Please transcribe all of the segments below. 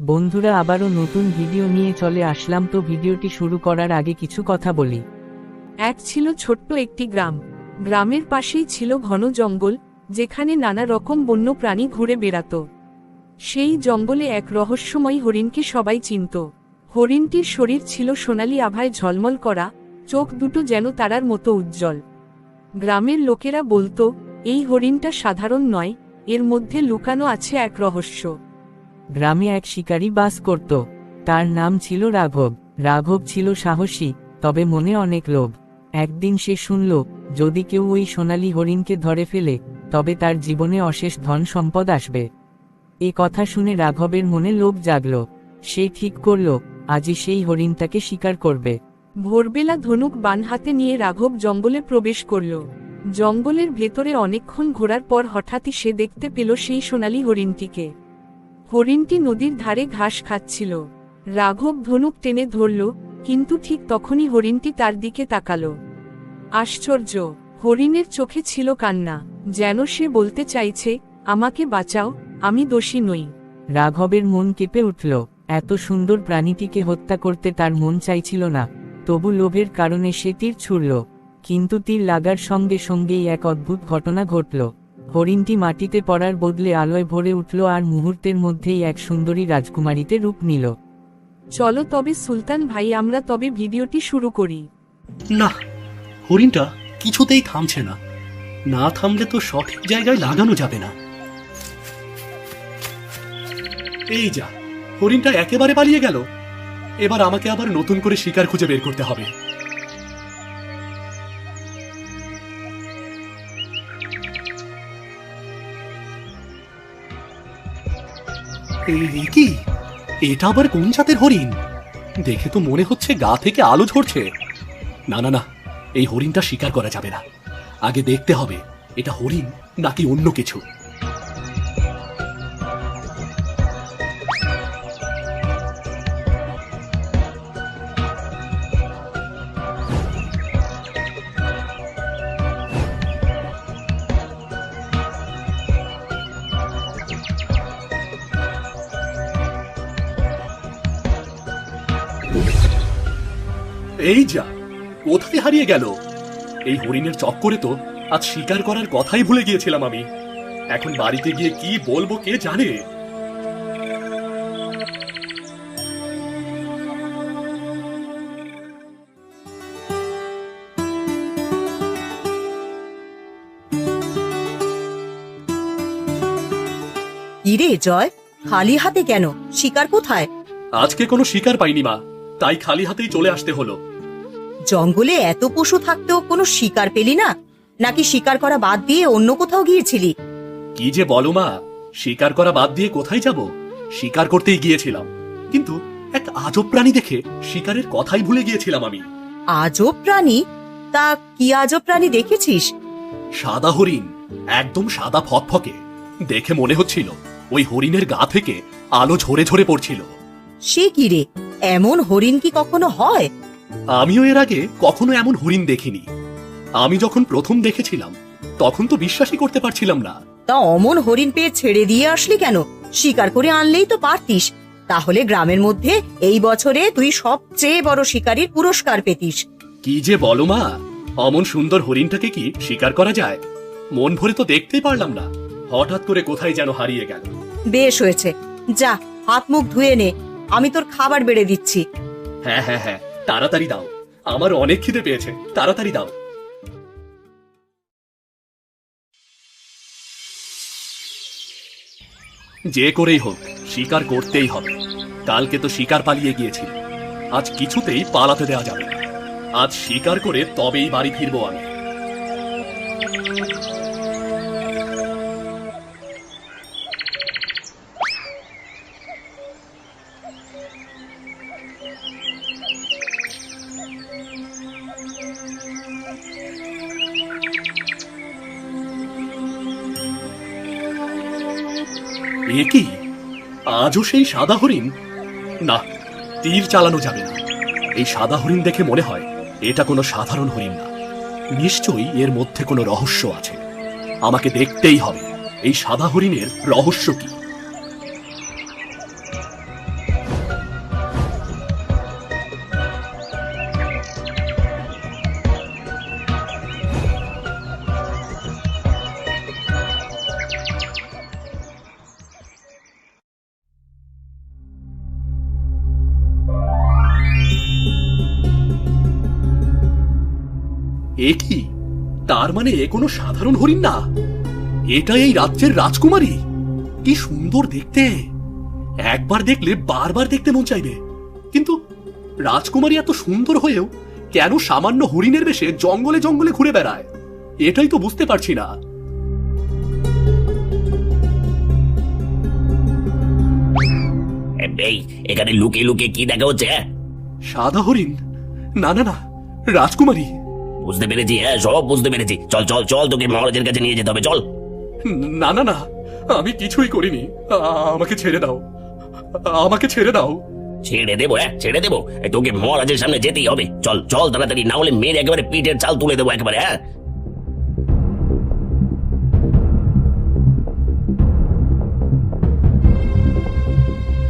বন্ধুরা আবারও নতুন ভিডিও নিয়ে চলে আসলাম তো ভিডিওটি শুরু করার আগে কিছু কথা বলি। এক ছিল ছোট্ট একটি গ্রাম। গ্রামের পাশেই ছিল ঘন জঙ্গল, যেখানে নানা রকম বন্য প্রাণী ঘুরে বেড়াত। সেই জঙ্গলে এক রহস্যময় হরিণকে সবাই চিনত। হরিণটির শরীর ছিল সোনালি আভায় ঝলমল করা, চোখ দুটো যেন তারার মতো উজ্জ্বল। গ্রামের লোকেরা বলতো, এই হরিণটা সাধারণ নয়, এর মধ্যে লুকানো আছে এক রহস্য। গ্রামে এক শিকারী বাস করত। তার নাম ছিল রাঘব। রাঘব ছিল সাহসী, তবে মনে অনেক লোভ। একদিন সে শুনল, যদি কেউ ওই সোনালী হরিণকে ধরে ফেলে, তবে তার জীবনে অশেষ ধন সম্পদ আসবে। এ কথা শুনে রাঘবের মনে লোভ জাগল। সে ঠিক করল, আজই সেই হরিণটাকে শিকার করবে। ভোরবেলা ধনুক বান হাতে নিয়ে রাঘব জঙ্গলে প্রবেশ করল। জঙ্গলের ভেতরে অনেকক্ষণ ঘোরার পর হঠাৎই সে দেখতে পেল সেই সোনালী হরিণটিকে। হরিণটি নদীর ধারে ঘাস খাচ্ছিল। রাঘব ধনুক টেনে ধরল, কিন্তু ঠিক তখনই হরিণটি তার দিকে তাকাল। আশ্চর্য, হরিণের চোখে ছিল কান্না, যেন সে বলতে চাইছে, আমাকে বাঁচাও, আমি দোষী নই। রাঘবের মন কেঁপে উঠল, এত সুন্দর প্রাণীটিকে হত্যা করতে তার মন চাইছিল না, তবু লোভের কারণে সে তীর ছুড়ল। কিন্তু তীর লাগার সঙ্গে সঙ্গেই এক অদ্ভুত ঘটনা ঘটল। হরিণটি মাটিতে পড়ার বদলে আলোয় ভরে উঠল আর মুহূর্তের মধ্যেই এক সুন্দরী রাজকুমারীতে রূপ নিল। চলো তবে সুলতান ভাই, আমরা তবে ভিডিওটি শুরু করি। না, হরিণটা কিছুতেই থামছে না। না থামলে তো সঠিক জায়গায় লাগানো যাবে না। এই যা, হরিণটা একেবারে পালিয়ে গেল। এবার আমাকে আবার নতুন করে শিকার খুঁজে বের করতে হবে। এই- কি? এটা আবার কোন জাতের হরিণ? দেখে তো মনে হচ্ছে গা থেকে আলো ঝরছে। না না না, এই হরিণটা শিকার করা যাবে না। আগে দেখতে হবে, এটা হরিণ নাকি অন্য কিছু। এই যা কোথায় হারিয়ে গেল? এই হরিণের চক্করে তো আজ শিকার করার কথাই ভুলে গিয়েছিলাম আমি। এখন বাড়িতে গিয়ে কি বলব কে জানে? ইরে জয় খালি হাতে কেন? শিকার কোথায়? আজকে কোনো শিকার পাইনি মা তাই খালি হাতেই চলে আসতে হলো। জঙ্গলে এত পশু থাকতেও কোনো শিকার পেলি না? নাকি শিকার করা বাদ দিয়ে অন্য কোথাও গিয়েছিলি? কি যে বলো মা শিকার করা বাদ দিয়ে কোথায় যাব? শিকার করতেই গিয়েছিলাম। কিন্তু এক আজব প্রাণী দেখে শিকারের কথাই ভুলে গিয়েছিলাম আমি। আজব প্রাণী? তা কি আজব প্রাণী দেখেছিস? সাদা হরিণ একদম সাদা ফকফকে। দেখে মনে হচ্ছিল ওই হরিণের গা থেকে আলো ঝরে ঝরে পড়ছিল। সে কি রে? এমন হরিণ কি কখনো হয়? আমিও এর আগে কখনো এমন হরিণ দেখিনি। আমি যখন প্রথম দেখেছিলাম তখন তো বিশ্বাসই করতে পারছিলাম না। তা অমন হরিণ পেয়ে ছেড়ে দিয়ে আসলি কেন? শিকার করে আনলেই তো পারতিস। তাহলে গ্রামের মধ্যে এই বছরে তুই সবচেয়ে বড় শিকারীর পুরস্কার পেতিস। কি যে বলো মা অমন সুন্দর হরিণটাকে কি শিকার করা যায়? মন ভরে তো দেখতেই পারলাম না হঠাৎ করে কোথায় যেন হারিয়ে গেল। বেশ হয়েছে। যা হাত মুখ ধুয়ে নে আমি তোর খাবার বেড়ে দিচ্ছি। হ্যাঁ হ্যাঁ হ্যাঁ তাড়াতাড়ি দাও। আমার অনেক খিদে পেয়েছে। তাড়াতাড়ি দাও। যে করেই হোক, শিকার করতেই হবে। কালকে তো শিকার পালিয়ে গিয়েছি আজ কিছুতেই পালাতে দেওয়া যাবে আজ শিকার করে তবেই বাড়ি ফিরবো আমি। এ কি? আজও সেই সাদা হরিণ? না, তীর চালানো যাবে না। এই সাদা হরিণ দেখে মনে হয় এটা কোনো সাধারণ হরিণ না। নিশ্চয়ই এর মধ্যে কোনো রহস্য আছে। আমাকে দেখতেই হবে, এই সাদা হরিণের রহস্য কি? এ কি? তার মানে এ কোনো সাধারণ হরিণ না? এটা এই রাজ্যের রাজকুমারী। কি সুন্দর দেখতে। একবার দেখলে বারবার দেখতে মন চাইবে। কিন্তু রাজকুমারী এত সুন্দর হয়েও কেন সামান্য হরিণের বেশে জঙ্গলে জঙ্গলে ঘুরে বেড়ায়? এটাই তো বুঝতে পারছি না। এই এখানে লুকিয়ে লুকিয়ে কি দেখা হচ্ছে হ্যাঁ? সাদা হরিণ। না না না রাজকুমারী। বুঝতে পেরেছি হ্যাঁ সব বুঝতে পেরেছি। চল চল চল তোকে মহারাজের কাছে নিয়ে যেতে হবে চল। না না না আমি কিছুই করিনি। আমাকে ছেড়ে দাও। আমাকে ছেড়ে দাও। ছেড়ে দেবো হ্যাঁ ছেড়ে দেবো। তোকে মহারাজের সামনে যেতেই হবে। চল চল তাড়াতাড়ি না হলে মেয়ের একেবারে পিঠের চাল তুলে দেবো একেবারে হ্যাঁ।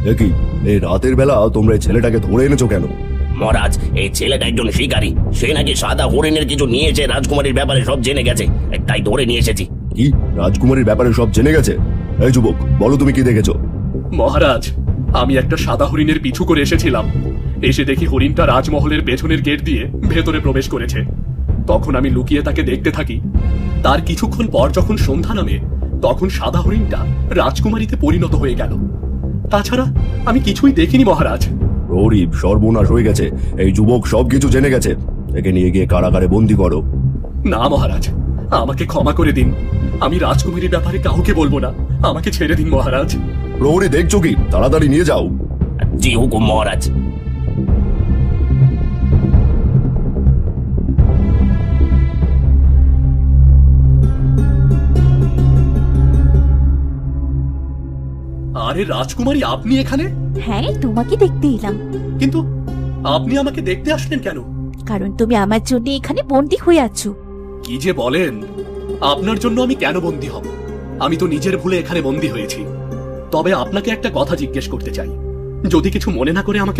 দেখি এই রাতের বেলা তোমরা এই ছেলেটাকে ধরে এনেছো কেন? মহারাজ এই ছেলেটা একজন শিকারী। সে নাকি সাদা হরিণের কিছু নিয়েছে রাজকুমারীর ব্যাপারে সব জেনে গেছে। তাই ধরে নিয়ে এসেছি। কি? রাজকুমারীর ব্যাপারে সব জেনে গেছে? এই যুবক বলো তুমি কি দেখেছ? মহারাজ আমি একটা সাদা হরিণের পিছু করে এসেছিলাম। এসে দেখি হরিণটা রাজমহলের পেছনের গেট দিয়ে ভেতরে প্রবেশ করেছে। তখন আমি লুকিয়ে তাকে দেখতে থাকি। তার কিছুক্ষণ পর যখন সন্ধ্যা নামে তখন সাদা হরিণটা রাজকুমারীতে পরিণত হয়ে গেল। তাছাড়া আমি কিছুই দেখিনি মহারাজ। গরিব সর্বনাশ হয়ে গেছে। এই যুবক সবকিছু জেনে গেছে। একে নিয়ে গিয়ে কারাগারে বন্দি করো। না মহারাজ। আমাকে ক্ষমা করে দিন। আমি রাজকুমারীর ব্যাপারে কাউকে বলব না। আমাকে ছেড়ে দিন মহারাজ। প্রহরী দেখছ কি? তাড়াতাড়ি নিয়ে যাও। জি হুকুম মহারাজ। আরে রাজকুমারী আপনি এখানে? হ্যাঁ তোমাকে দেখতে এলাম। কিন্তু আপনি আমাকে দেখতে আসলেন কেন? কারণ তুমি আমার জন্য এখানে বন্দি হয়ে আছো। কি যে বলেন আপনার জন্য আমি কেন বন্দি হব? আমি তো নিজের ভুলে এখানে বন্দি হয়েছি। তবে আপনাকে একটা কথা জিজ্ঞেস করতে চাই। যদি কিছু মনে না করে আমাকে